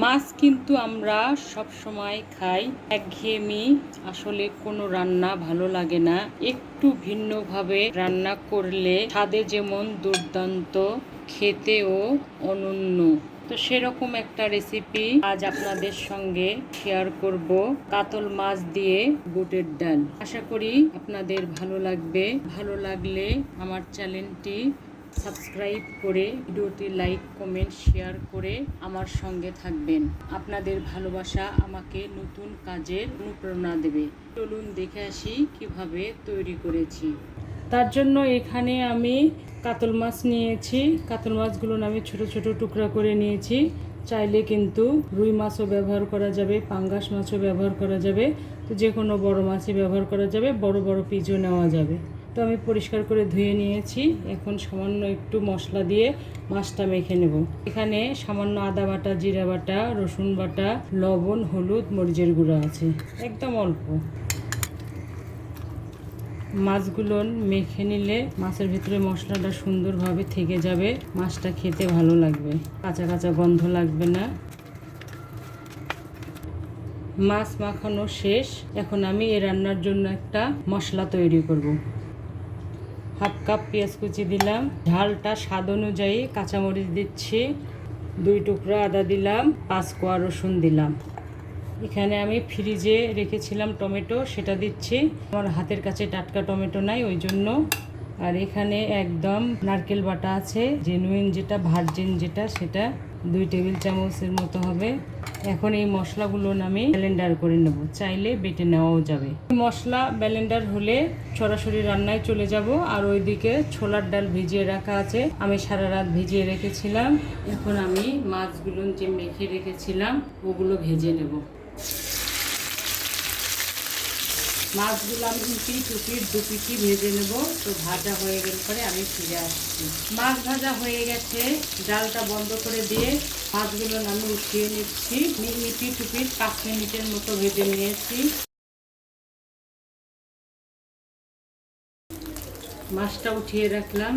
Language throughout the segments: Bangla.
মাছ কিন্তু আমরা সব সময় খাই। একঘেয়েমি আসলে কোনো রান্না ভালো লাগে না। একটু ভিন্নভাবে রান্না করলে স্বাদে যেমন দুর্দান্ত, খেতেও অনন্য। তো সেরকম একটা রেসিপি আজ আপনাদের সঙ্গে শেয়ার করব। কাতল মাছ দিয়ে বুটের ডাল। আশা করি আপনাদের ভালো লাগবে। ভালো লাগলে আমার চ্যানেলটি সাবস্ক্রাইব করে, ভিডিওটি লাইক, কমেন্ট, শেয়ার করে আমার সঙ্গে থাকবেন। আপনাদের ভালোবাসা আমাকে নতুন কাজের অনুপ্রেরণা দেবে। চলুন দেখে আসি কীভাবে তৈরি করেছি। তার জন্য এখানে আমি কাতল মাছ নিয়েছি। কাতল মাছগুলো আমি ছোট ছোট টুকরা করে নিয়েছি। চাইলে কিন্তু রুই মাছও ব্যবহার করা যাবে, পাঙ্গাস মাছও ব্যবহার করা যাবে। তো যে কোনো বড় মাছই ব্যবহার করা যাবে, বড় বড় পিজও নেওয়া যাবে। তো আমি পরিষ্কার করে ধুয়ে নিয়েছি। এখন সামান্য একটু মশলা দিয়ে মাছটা মেখে নেব। এখানে সামান্য আদা বাটা, জিরা বাটা, রসুন বাটা, লবণ, হলুদ, মরিচের গুঁড়ো আছে। একদম অল্প। মাছগুলো মেখে নিলে মাছের ভিতরে মশলাটা সুন্দরভাবে থেকে যাবে। মাছটা খেতে ভালো লাগবে। কাঁচা কাঁচা গন্ধ লাগবে না। মাছ মাখানো শেষ। এখন আমি এ রান্নার জন্য একটা মশলা তৈরি করব। হাফ কাপ পেঁয়াজ কুচি দিলাম। ঝালটা স্বাদ অনুযায়ী কাঁচামরিচ দিচ্ছি। দুই টুকরা আদা দিলাম, পাঁচ কোয়া রসুন দিলাম। এখানে আমি ফ্রিজে রেখেছিলাম টমেটো, সেটা দিচ্ছি। আমার হাতের কাছে টাটকা টমেটো নাই, ওই জন্য। আর এখানে একদম নারকেল বাটা আছে জেনুইন যেটা ভার্জিন যেটা, সেটা দুই টেবিল চামচের মতো হবে। এখন এই মশলাগুলো আমি ব্যালেন্ডার করে নেব। চাইলে বেটে নেওয়াও যাবে। মশলা ব্যালেন্ডার হলে সরাসরি রান্নায় চলে যাব। আর ওইদিকে ছোলার ডাল ভিজিয়ে রাখা আছে। আমি সারা রাত ভিজিয়ে রেখেছিলাম। এখন আমি মাছগুলো যে মেখে রেখেছিলাম, ওগুলো ভেজে নেব। মাছগুলো আমি পিঠ উপিট দু পিঠি ভেজে নেব। তো ভাজা হয়ে গেলে পরে আমি ফিরে আসছি। মাছ ভাজা হয়ে গেছে। ডালটা বন্ধ করে দিয়ে মাছগুলো আমি উঠিয়ে নিচ্ছি। পিঠ উপিট পাঁচ মিনিটের মতো ভেজে নিয়েছি। মাছটা উঠিয়ে রাখলাম।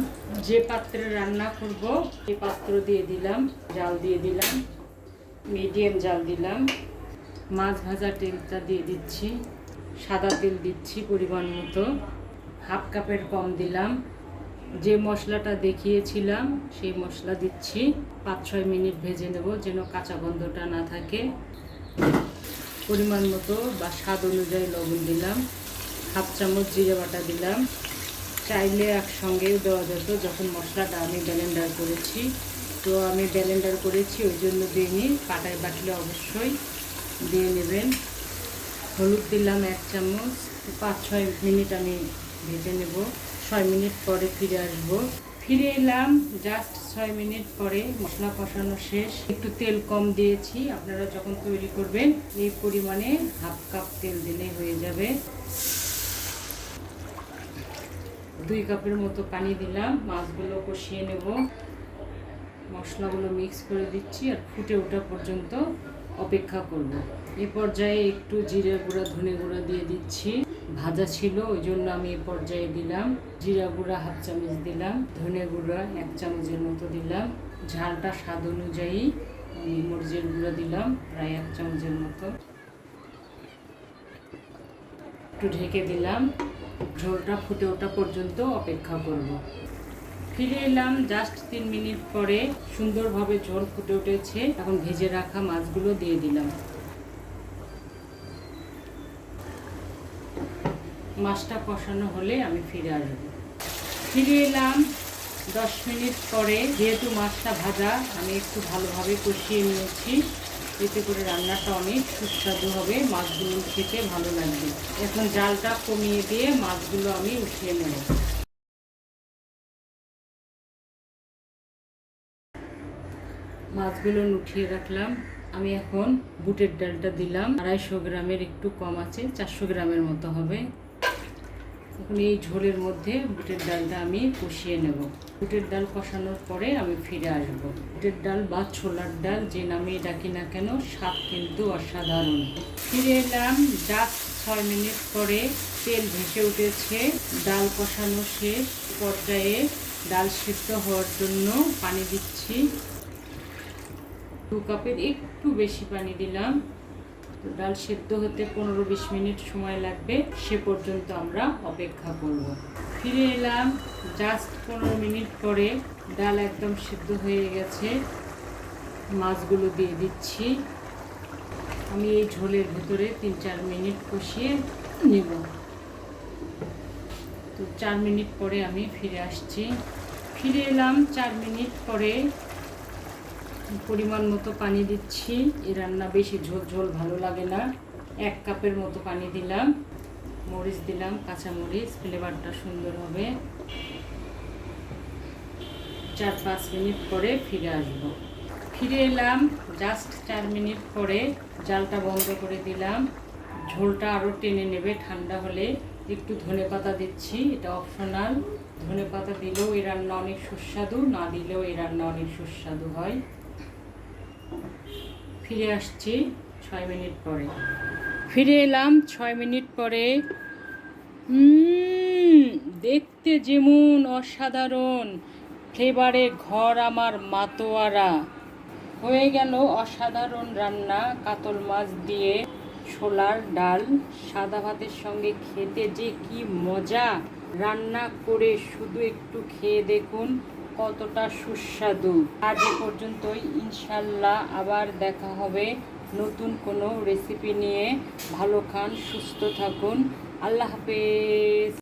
যে পাত্রে রান্না করব সেই পাত্র দিয়ে দিলাম, জাল দিয়ে দিলাম, মিডিয়াম জাল দিলাম। মাছ ভাজা তেলটা দিয়ে দিচ্ছি। সাদা তেল দিচ্ছি পরিমাণ মতো। হাফ কাপের কম দিলাম। যে মশলাটা দেখিয়েছিলাম, সেই মশলা দিচ্ছি। পাঁচ, ছয় মিনিট ভেজে নেব যেন কাঁচা গন্ধটা না থাকে। পরিমাণ মতো বা স্বাদ অনুযায়ী লবণ দিলাম। হাফ চামচ জিরে বাটা দিলাম। চাইলে একসঙ্গেও দেওয়া যেত, যখন মশলাটা আমি ব্লেন্ডার করেছি। তো আমি ব্লেন্ডার করেছি, ওই জন্য দিইনি। পাটায় বাটলে অবশ্যই দিয়ে নেবেন। হলুদ দিলাম এক চামচ, পাঁচ ছয় মিনিট আমি ভেজে নেব। ছয় মিনিট পরে ফিরে আসব। ফিরে এলাম জাস্ট ছয় মিনিট পরে মশলা কষানো শেষ। একটু তেল কম দিয়েছি, আপনারা যখন তৈরি করবেন, এই পরিমাণে হাফ কাপ তেল দিলে হয়ে যাবে। দুই কাপের মতো পানি দিলাম, মাছগুলো কষিয়ে নেব। মশলাগুলো মিক্স করে দিচ্ছি আর ফুটে ওঠা পর্যন্ত অপেক্ষা করব। এ পর্যায়ে একটু জিরে গুঁড়া, ধনে গুঁড়া দিয়ে দিচ্ছি। ভাজা ছিল, ওই জন্য আমি এ পর্যায়ে দিলাম। জিরা গুঁড়া হাফ চামচ দিলাম, ধনে গুঁড়া এক চামচের মতো দিলাম। ঝালটা স্বাদ অনুযায়ী আমি মরিচের গুঁড়া দিলাম, প্রায় এক চামচের মতো। একটু ঢেকে দিলাম। ঝোলটা ফুটে ওঠা পর্যন্ত অপেক্ষা করব। ফিরে এলাম জাস্ট তিন মিনিট পরে সুন্দরভাবে ঝোল ফুটে উঠেছে। এখন ভেজে রাখা মাছগুলো দিয়ে দিলাম। মাছটা কষানো হলে আমি ফিরে আসব। ফিরে এলাম দশ মিনিট পরে। যেহেতু মাছটা ভাজা, আমি একটু ভালোভাবে কষিয়ে নিয়েছি। এতে করে রান্নাটা অনেক সুস্বাদু হবে। মাছগুলো খেতে ভালো লাগবে। এখন জালটা কমিয়ে দিয়ে মাছগুলো আমি উঠিয়ে নেব। মাছগুলো উঠিয়ে রাখলাম। আমি এখন বুটের ডালটা দিলাম। আড়াইশো গ্রামের একটু কম আছে, চারশো গ্রামের মতো হবে। এখন এই ঝোলের মধ্যে বুটের ডালটা আমি কষিয়ে নেব। বুটের ডাল কষানোর পরে আমি ফিরে আসব। বুটের ডাল বা ছোলার ডাল, যে নামে ডাকি না কেন, স্বাদ কিন্তু অসাধারণ। ফিরে এলাম, জাস্ট ছয় মিনিট পরে তেল ভেসে উঠেছে। ডাল কষানো শেষ। পর্যায়ে ডাল সিদ্ধ হওয়ার জন্য পানি দিচ্ছি। দু কাপের একটু বেশি পানি দিলাম। তো ডাল সেদ্ধ হতে পনেরো বিশ মিনিট সময় লাগবে। সে পর্যন্ত আমরা অপেক্ষা করব। ফিরে এলাম জাস্ট পনেরো মিনিট পরে। ডাল একদম সেদ্ধ হয়ে গেছে। মাছগুলো দিয়ে দিচ্ছি। আমি এই ঝোলের ভেতরে তিন চার মিনিট কষিয়ে নেব। তো চার মিনিট পরে আমি ফিরে আসছি। ফিরে এলাম চার মিনিট পরে। পরিমাণ মতো পানি দিচ্ছি। এই রান্না বেশি ঝোল ঝোল ভালো লাগে না। এক কাপের মতো পানি দিলাম, মরিচ দিলাম, কাঁচা মরিচ, ফ্লেভারটা সুন্দর হবে। চার পাঁচ মিনিট পরে ফিরে আসব। ফিরে এলাম জাস্ট চার মিনিট পরে জালটা বন্ধ করে দিলাম। ঝোলটা আরও টেনে নেবে ঠান্ডা হলে। একটু ধনে পাতা দিচ্ছি, এটা অপশনাল ধনে পাতা দিলেও এ রান্না অনেক সুস্বাদু, না দিলেও এ রান্না অনেক সুস্বাদু হয়। ফিরে আসছি ছয় মিনিট পরে। ফিরে এলাম ছয় মিনিট পরে। দেখতে যেমন অসাধারণ। ফ্লেভারে ঘর আমার মাতোয়ারা। হয়ে গেল অসাধারণ রান্না, কাতল মাছ দিয়ে ছোলার ডাল, সাদা ভাতের সঙ্গে খেতে যে কি মজা। রান্না করে শুধু একটু খেয়ে দেখুন। কতটা সুস্বাদু। আজ এ পর্যন্তই। ইনশাল্লাহ আবার দেখা হবে নতুন কোনো রেসিপি নিয়ে। ভালো খান, সুস্থ থাকুন। আল্লাহ হাফেজ।